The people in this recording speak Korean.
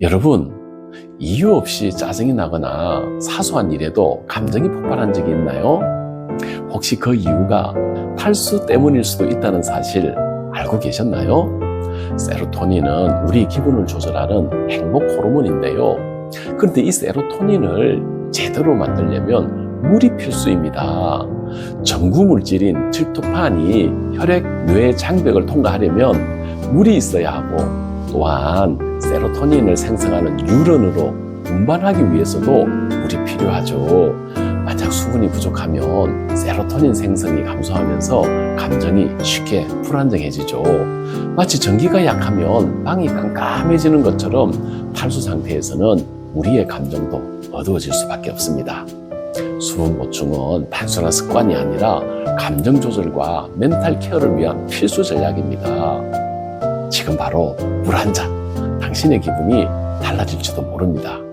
여러분, 이유 없이 짜증이 나거나 사소한 일에도 감정이 폭발한 적이 있나요? 혹시 그 이유가 탈수 때문일 수도 있다는 사실 알고 계셨나요? 세로토닌은 우리 기분을 조절하는 행복 호르몬인데요. 그런데 이 세로토닌을 제대로 만들려면 물이 필수입니다. 전구 물질인 트립토판이 혈액 뇌 장벽을 통과하려면 물이 있어야 하고 또한 세로토닌을 생성하는 뉴런으로 운반하기 위해서도 물이 필요하죠. 만약 수분이 부족하면 세로토닌 생성이 감소하면서 감정이 쉽게 불안정해지죠. 마치 전기가 약하면 방이 깜깜해지는 것처럼 탈수 상태에서는 우리의 감정도 어두워질 수밖에 없습니다. 수분 보충은 단순한 습관이 아니라 감정 조절과 멘탈 케어를 위한 필수 전략입니다. 지금 바로 물 한 잔, 당신의 기분이 달라질지도 모릅니다.